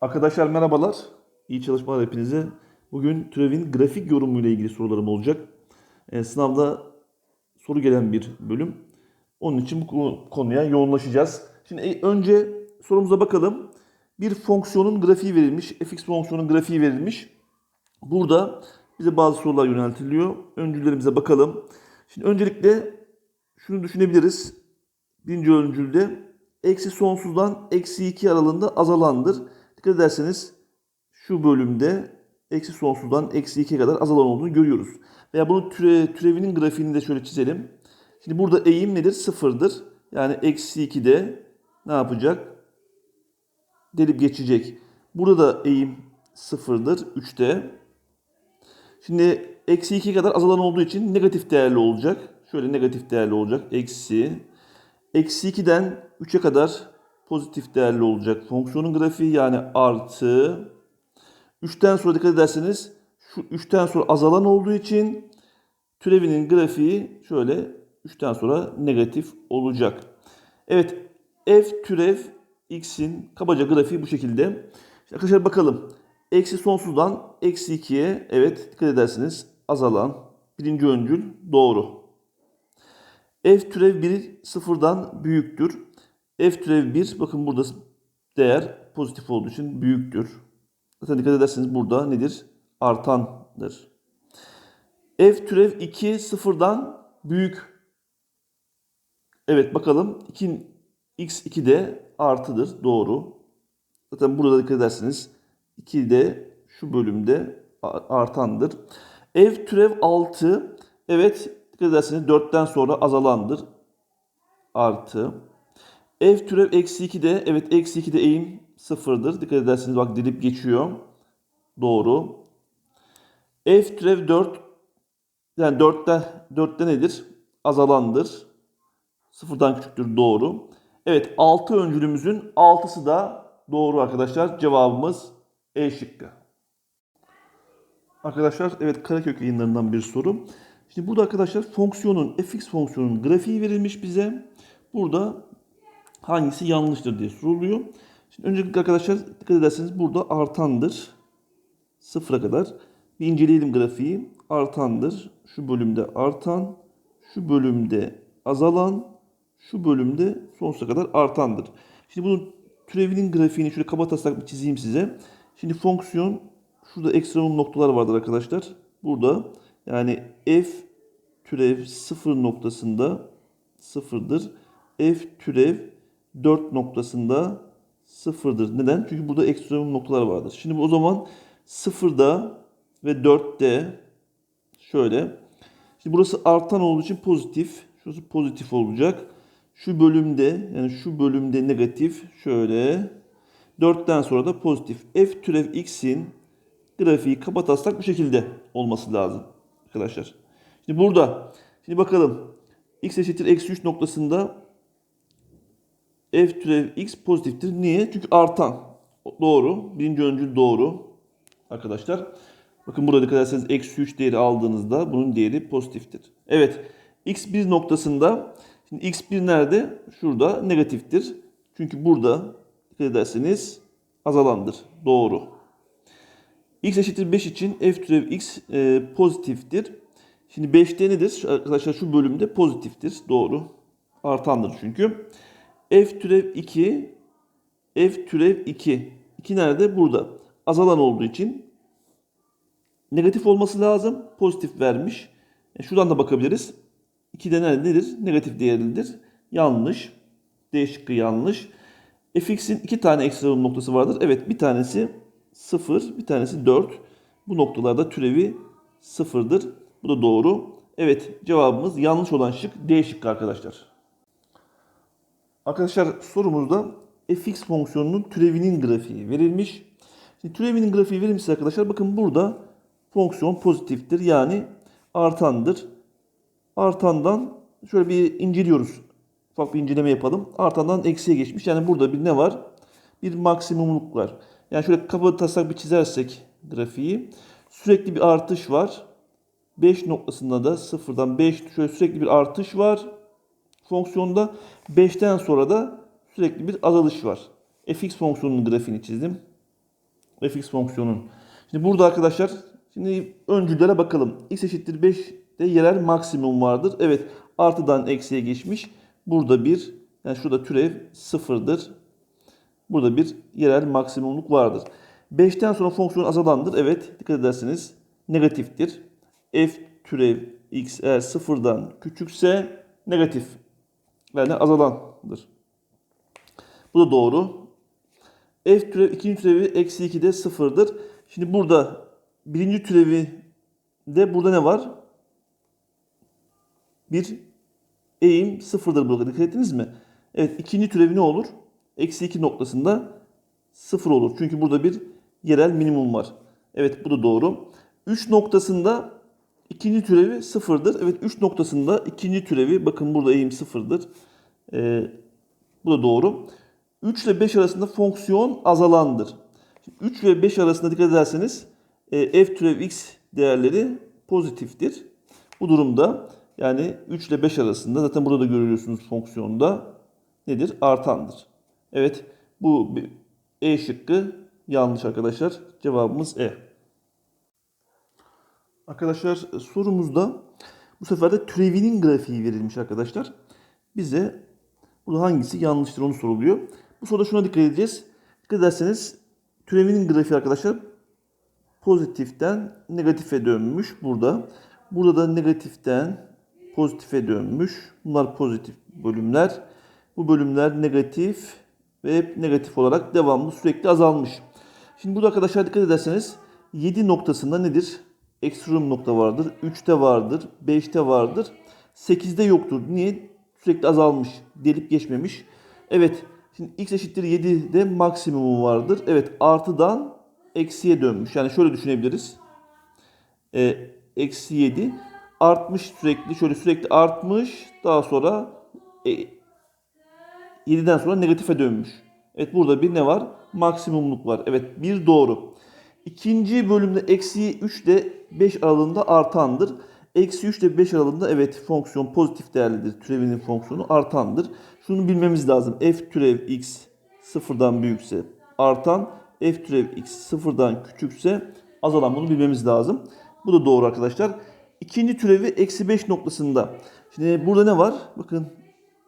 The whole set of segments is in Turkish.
Arkadaşlar merhabalar. İyi çalışmalar hepinize. Bugün türevin grafik yorumuyla ilgili sorularım olacak. Ee, sınavda soru gelen bir bölüm. Onun için bu konu- konuya yoğunlaşacağız. Şimdi e, önce sorumuza bakalım. Bir fonksiyonun grafiği verilmiş. fx fonksiyonun grafiği verilmiş. Burada bize bazı sorular yöneltiliyor. Öncüllerimize bakalım. Şimdi öncelikle şunu düşünebiliriz. Birinci öncülde eksi sonsuzdan eksi 2 aralığında azalandır. Dikkat ederseniz şu bölümde eksi sonsuzdan eksi 2'ye kadar azalan olduğunu görüyoruz. Veya bunu türe, türevinin grafiğini de şöyle çizelim. Şimdi burada eğim nedir? Sıfırdır. Yani eksi 2'de ne yapacak? Delip geçecek. Burada da eğim sıfırdır. 3'te. Şimdi eksi 2 kadar azalan olduğu için negatif değerli olacak. Şöyle negatif değerli olacak. Eksi. Eksi 2'den 3'e kadar pozitif değerli olacak. Fonksiyonun grafiği yani artı. 3'ten sonra dikkat ederseniz şu 3'ten sonra azalan olduğu için türevinin grafiği şöyle 3'ten sonra negatif olacak. Evet f türev x'in kabaca grafiği bu şekilde. Şimdi arkadaşlar bakalım. Eksi sonsuzdan eksi 2'ye evet dikkat ederseniz azalan birinci öncül doğru. F türev 1 sıfırdan büyüktür. F türev 1 bakın burada değer pozitif olduğu için büyüktür. Zaten dikkat ederseniz burada nedir? Artandır. F türev 2 sıfırdan büyük. Evet bakalım 2, x2 de artıdır. Doğru. Zaten burada dikkat ederseniz 2 de şu bölümde artandır. F türev 6 evet dikkat ederseniz 4'ten sonra azalandır. Artı. F türev eksi 2 de evet eksi 2 de eğim sıfırdır. Dikkat ederseniz bak dilip geçiyor. Doğru. F türev 4 yani 4'te 4'te nedir? Azalandır. Sıfırdan küçüktür doğru. Evet 6 öncülümüzün 6'sı da doğru arkadaşlar. Cevabımız E şıkkı. Arkadaşlar evet Karakök yayınlarından bir soru. Şimdi burada arkadaşlar fonksiyonun fx fonksiyonunun grafiği verilmiş bize. Burada hangisi yanlıştır diye soruluyor. Şimdi öncelikle arkadaşlar dikkat ederseniz burada artandır. Sıfıra kadar. Bir inceleyelim grafiği. Artandır. Şu bölümde artan. Şu bölümde azalan. Şu bölümde sonsuza kadar artandır. Şimdi bunun türevinin grafiğini şöyle kaba taslak bir çizeyim size. Şimdi fonksiyon şurada ekstremum noktalar vardır arkadaşlar. Burada yani f türev sıfır noktasında sıfırdır. F türev 4 noktasında sıfırdır. Neden? Çünkü burada ekstremum noktalar vardır. Şimdi o zaman sıfırda ve 4'te şöyle. Şimdi burası artan olduğu için pozitif. Şurası pozitif olacak. Şu bölümde yani şu bölümde negatif şöyle. 4'ten sonra da pozitif. F türev x'in grafiği kapataslak bu şekilde olması lazım arkadaşlar. Şimdi burada şimdi bakalım x eşittir eksi 3 noktasında f türev x pozitiftir. Niye? Çünkü artan. Doğru. Birinci öncül doğru. Arkadaşlar. Bakın burada dikkat ederseniz eksi 3 değeri aldığınızda bunun değeri pozitiftir. Evet. x1 noktasında şimdi x1 nerede? Şurada negatiftir. Çünkü burada dikkat ederseniz azalandır. Doğru. x eşittir 5 için f türev x e, pozitiftir. Şimdi 5'te nedir? Arkadaşlar şu bölümde pozitiftir. Doğru. Artandır çünkü. F türev 2 f türev 2. 2 nerede? Burada. Azalan olduğu için negatif olması lazım. Pozitif vermiş. E, şuradan da bakabiliriz. 2 de nedir? Negatif değerlidir. Yanlış. D şıkkı yanlış. fx'in iki tane ekstrem noktası vardır. Evet bir tanesi 0, bir tanesi 4. Bu noktalarda türevi 0'dır. Bu da doğru. Evet cevabımız yanlış olan şık D şıkkı arkadaşlar. Arkadaşlar sorumuzda fx fonksiyonunun türevinin grafiği verilmiş. Şimdi türevinin grafiği verilmişse arkadaşlar bakın burada fonksiyon pozitiftir yani artandır. Artandan şöyle bir inceliyoruz. Ufak bir inceleme yapalım. Artandan eksiye geçmiş. Yani burada bir ne var? Bir maksimumluk var. Yani şöyle kaba taslak bir çizersek grafiği sürekli bir artış var. 5 noktasında da sıfırdan 5 şöyle sürekli bir artış var fonksiyonda 5'ten sonra da sürekli bir azalış var. fx fonksiyonunun grafiğini çizdim. fx fonksiyonun. Şimdi burada arkadaşlar şimdi öncüllere bakalım. x eşittir 5'te yerel maksimum vardır. Evet artıdan eksiye geçmiş. Burada bir yani şurada türev sıfırdır. Burada bir yerel maksimumluk vardır. 5'ten sonra fonksiyon azalandır. Evet dikkat ederseniz negatiftir. f türev x eğer sıfırdan küçükse negatif. Yani azalandır. Bu da doğru. F türev ikinci türevi eksi 2 de sıfırdır. Şimdi burada birinci türevi de burada ne var? Bir eğim sıfırdır burada. Dikkat ettiniz mi? Evet ikinci türevi ne olur? Eksi 2 noktasında sıfır olur. Çünkü burada bir yerel minimum var. Evet bu da doğru. 3 noktasında ikinci türevi sıfırdır. Evet 3 noktasında ikinci türevi bakın burada eğim sıfırdır. Ee, bu da doğru. 3 ile 5 arasında fonksiyon azalandır. Şimdi 3 ve 5 arasında dikkat ederseniz e, f türev x değerleri pozitiftir. Bu durumda yani 3 ile 5 arasında zaten burada da görüyorsunuz fonksiyonda nedir? Artandır. Evet bu E şıkkı yanlış arkadaşlar. Cevabımız E. Arkadaşlar sorumuzda bu sefer de türevinin grafiği verilmiş arkadaşlar. Bize burada hangisi yanlıştır onu soruluyor. Bu soruda şuna dikkat edeceğiz. Dikkat ederseniz türevinin grafiği arkadaşlar pozitiften negatife dönmüş burada. Burada da negatiften pozitife dönmüş. Bunlar pozitif bölümler. Bu bölümler negatif ve hep negatif olarak devamlı sürekli azalmış. Şimdi burada arkadaşlar dikkat ederseniz 7 noktasında nedir? Ekstrem nokta vardır. 3'te vardır. 5'te vardır. 8'de yoktur. Niye? Sürekli azalmış. Delip geçmemiş. Evet. Şimdi x eşittir 7'de maksimum vardır. Evet. Artıdan eksiye dönmüş. Yani şöyle düşünebiliriz. E, eksi 7 artmış sürekli. Şöyle sürekli artmış. Daha sonra e, 7'den sonra negatife dönmüş. Evet burada bir ne var? Maksimumluk var. Evet bir doğru. İkinci bölümde eksi 3 ile 5 aralığında artandır. Eksi 3 ile 5 aralığında evet fonksiyon pozitif değerlidir. Türevinin fonksiyonu artandır. Şunu bilmemiz lazım. f türev x sıfırdan büyükse artan, f türev x sıfırdan küçükse azalan bunu bilmemiz lazım. Bu da doğru arkadaşlar. İkinci türevi eksi 5 noktasında. Şimdi burada ne var? Bakın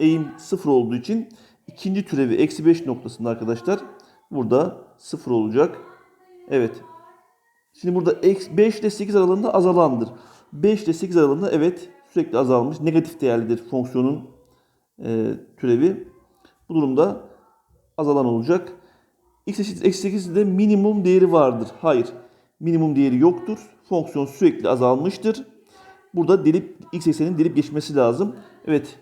eğim sıfır olduğu için ikinci türevi eksi 5 noktasında arkadaşlar burada sıfır olacak. Evet. Şimdi burada eksi 5 ile 8 aralığında azalandır. 5 ile 8 aralığında evet sürekli azalmış. Negatif değerlidir fonksiyonun e, türevi. Bu durumda azalan olacak. x eşittir eksi 8'de minimum değeri vardır. Hayır. Minimum değeri yoktur. Fonksiyon sürekli azalmıştır. Burada delip x eksenin delip geçmesi lazım. Evet.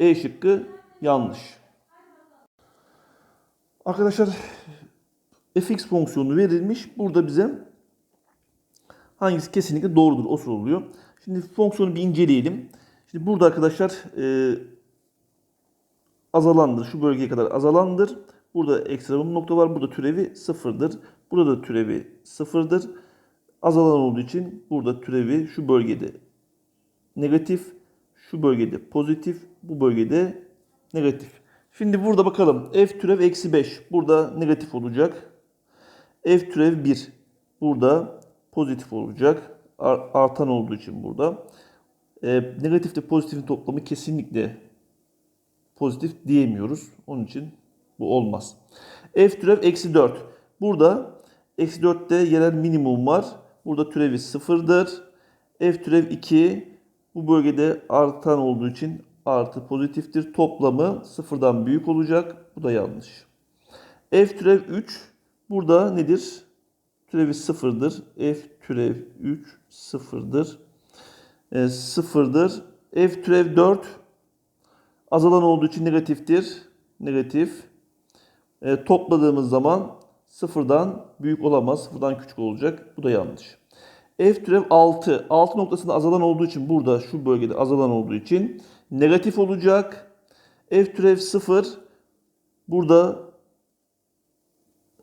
E şıkkı yanlış. Arkadaşlar fx fonksiyonu verilmiş. Burada bize hangisi kesinlikle doğrudur o soruluyor. Şimdi fonksiyonu bir inceleyelim. Şimdi burada arkadaşlar e, azalandır. Şu bölgeye kadar azalandır. Burada ekstremum nokta var. Burada türevi sıfırdır. Burada da türevi sıfırdır. Azalan olduğu için burada türevi şu bölgede negatif, şu bölgede pozitif, bu bölgede negatif. Şimdi burada bakalım. F türev eksi 5. Burada negatif olacak. F türev 1. Burada pozitif olacak. Ar- Artan olduğu için burada. E, negatifle pozitifin toplamı kesinlikle pozitif diyemiyoruz. Onun için bu olmaz. F türev eksi 4. Burada eksi 4'te yerel minimum var. Burada türevi sıfırdır. F türev 2 bu bölgede artan olduğu için artı pozitiftir. Toplamı sıfırdan büyük olacak. Bu da yanlış. F türev 3 burada nedir? Türevi sıfırdır. F türev 3 sıfırdır. E, sıfırdır. F türev 4 azalan olduğu için negatiftir. Negatif. E, topladığımız zaman sıfırdan büyük olamaz. Sıfırdan küçük olacak. Bu da yanlış. F türev 6. 6 noktasında azalan olduğu için burada şu bölgede azalan olduğu için negatif olacak. F türev 0 burada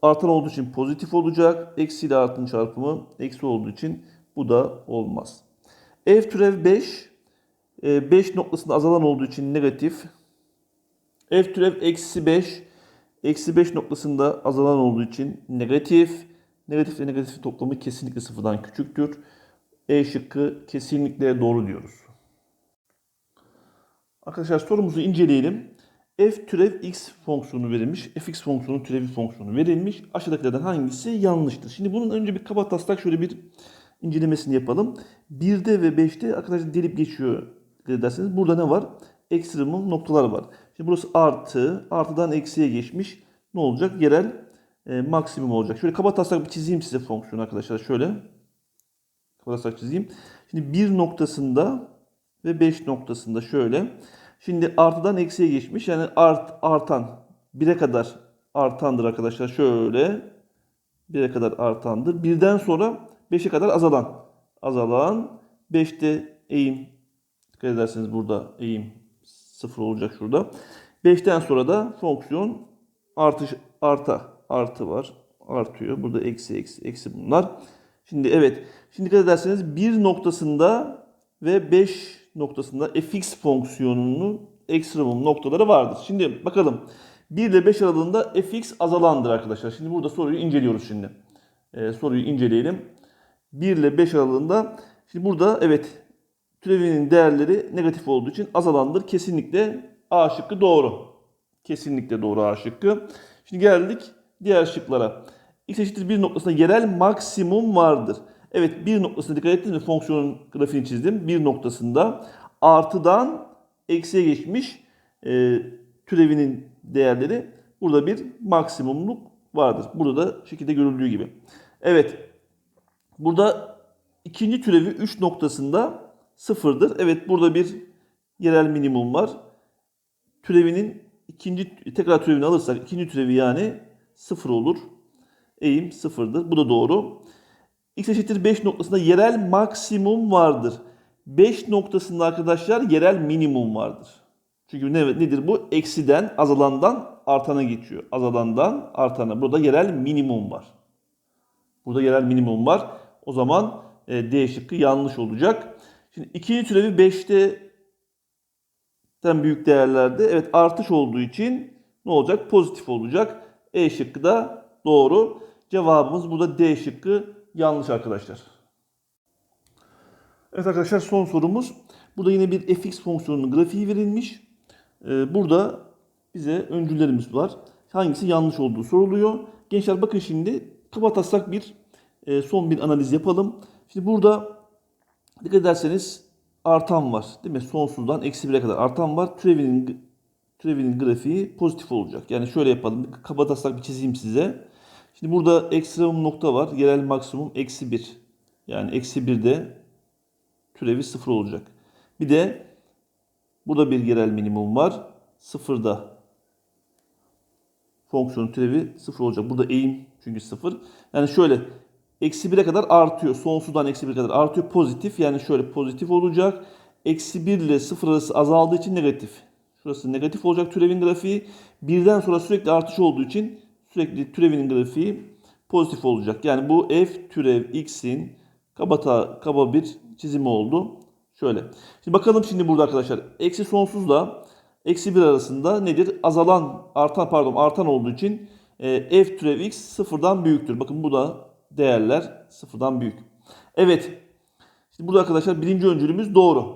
artan olduğu için pozitif olacak. Eksi ile artın çarpımı eksi olduğu için bu da olmaz. F türev 5 5 noktasında azalan olduğu için negatif. F türev eksi 5 eksi 5 noktasında azalan olduğu için negatif. Negatif ile negatifin toplamı kesinlikle sıfırdan küçüktür. E şıkkı kesinlikle doğru diyoruz. Arkadaşlar sorumuzu inceleyelim. F türev x fonksiyonu verilmiş. fx fonksiyonu türevi fonksiyonu verilmiş. Aşağıdakilerden hangisi yanlıştır? Şimdi bunun önce bir kaba taslak şöyle bir incelemesini yapalım. 1'de ve 5'te arkadaşlar delip geçiyor dikkat ederseniz. Burada ne var? Ekstremum noktalar var. Şimdi burası artı. Artıdan eksiye geçmiş. Ne olacak? Yerel e, maksimum olacak. Şöyle kaba taslak bir çizeyim size fonksiyonu arkadaşlar. Şöyle. Kaba taslak çizeyim. Şimdi 1 noktasında ve 5 noktasında şöyle. Şimdi artıdan eksiye geçmiş. Yani art, artan 1'e kadar artandır arkadaşlar. Şöyle 1'e kadar artandır. Birden sonra 5'e kadar azalan. Azalan. 5'te eğim. Dikkat ederseniz burada eğim 0 olacak şurada. 5'ten sonra da fonksiyon artış arta artı var. Artıyor. Burada eksi eksi eksi bunlar. Şimdi evet. Şimdi dikkat ederseniz 1 noktasında ve 5 noktasında fx fonksiyonunun ekstremum noktaları vardır. Şimdi bakalım 1 ile 5 aralığında fx azalandır arkadaşlar. Şimdi burada soruyu inceliyoruz şimdi. Ee, soruyu inceleyelim. 1 ile 5 aralığında şimdi burada evet türevinin değerleri negatif olduğu için azalandır. Kesinlikle A şıkkı doğru. Kesinlikle doğru A şıkkı. Şimdi geldik diğer şıklara. X eşittir 1 noktasında yerel maksimum vardır. Evet bir noktasına dikkat ettiniz mi? Fonksiyonun grafiğini çizdim. Bir noktasında artıdan eksiye geçmiş e, türevinin değerleri burada bir maksimumluk vardır. Burada da şekilde görüldüğü gibi. Evet. Burada ikinci türevi 3 noktasında sıfırdır. Evet burada bir yerel minimum var. Türevinin ikinci tekrar türevini alırsak ikinci türevi yani sıfır olur. Eğim sıfırdır. Bu da doğru. X eşittir 5 noktasında yerel maksimum vardır. 5 noktasında arkadaşlar yerel minimum vardır. Çünkü ne, nedir bu? Eksiden, azalandan artana geçiyor. Azalandan artana. Burada yerel minimum var. Burada yerel minimum var. O zaman e, D şıkkı yanlış olacak. Şimdi ikinci türevi 5'te büyük değerlerde evet artış olduğu için ne olacak? Pozitif olacak. E şıkkı da doğru. Cevabımız burada D şıkkı yanlış arkadaşlar. Evet arkadaşlar son sorumuz. Burada yine bir fx fonksiyonunun grafiği verilmiş. Ee, burada bize öncüllerimiz var. Hangisi yanlış olduğu soruluyor. Gençler bakın şimdi kaba taslak bir e, son bir analiz yapalım. Şimdi burada dikkat ederseniz artan var. Değil mi? Sonsuzdan eksi 1'e kadar artan var. Türevinin türevinin grafiği pozitif olacak. Yani şöyle yapalım. Kaba taslak bir çizeyim size. Şimdi burada ekstremum nokta var. Yerel maksimum eksi 1. Yani eksi 1'de türevi 0 olacak. Bir de burada bir yerel minimum var. 0'da fonksiyonun türevi 0 olacak. Burada eğim çünkü 0. Yani şöyle eksi 1'e kadar artıyor. Sonsuzdan eksi 1'e kadar artıyor. Pozitif yani şöyle pozitif olacak. Eksi 1 ile 0 arası azaldığı için negatif. Şurası negatif olacak türevin grafiği. Birden sonra sürekli artış olduğu için sürekli türevinin grafiği pozitif olacak. Yani bu f türev x'in kaba, ta, kaba bir çizimi oldu. Şöyle. Şimdi bakalım şimdi burada arkadaşlar. Eksi sonsuzla eksi 1 arasında nedir? Azalan, artan pardon artan olduğu için e, f türev x sıfırdan büyüktür. Bakın bu da değerler sıfırdan büyük. Evet. Şimdi burada arkadaşlar birinci öncülümüz doğru.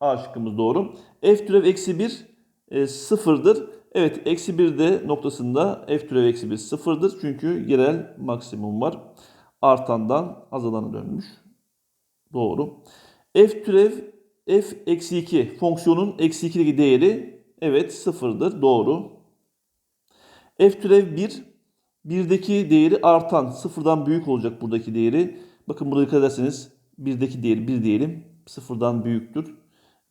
A şıkkımız doğru. f türev eksi 1 e, sıfırdır. Evet eksi 1 de noktasında f türev eksi 1 sıfırdır. Çünkü yerel maksimum var. Artandan azalana dönmüş. Doğru. f türev f eksi 2 fonksiyonun eksi 2'deki değeri evet sıfırdır. Doğru. f türev 1 1'deki değeri artan. Sıfırdan büyük olacak buradaki değeri. Bakın burada dikkat ederseniz 1'deki değeri 1 diyelim. Sıfırdan büyüktür.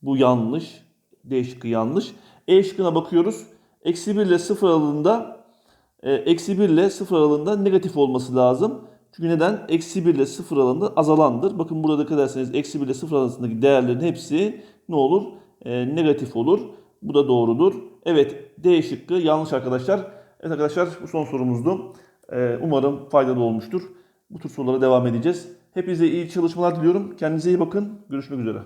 Bu yanlış. D şıkkı yanlış. E şıkkına bakıyoruz. Eksi 1 ile 0 aralığında e, eksi 1 ile 0 aralığında negatif olması lazım. Çünkü neden? Eksi 1 ile 0 aralığında azalandır. Bakın burada dikkat ederseniz eksi 1 ile 0 arasındaki değerlerin hepsi ne olur? E, negatif olur. Bu da doğrudur. Evet D şıkkı yanlış arkadaşlar. Evet arkadaşlar bu son sorumuzdu. E, umarım faydalı olmuştur. Bu tür sorulara devam edeceğiz. Hepinize iyi çalışmalar diliyorum. Kendinize iyi bakın. Görüşmek üzere.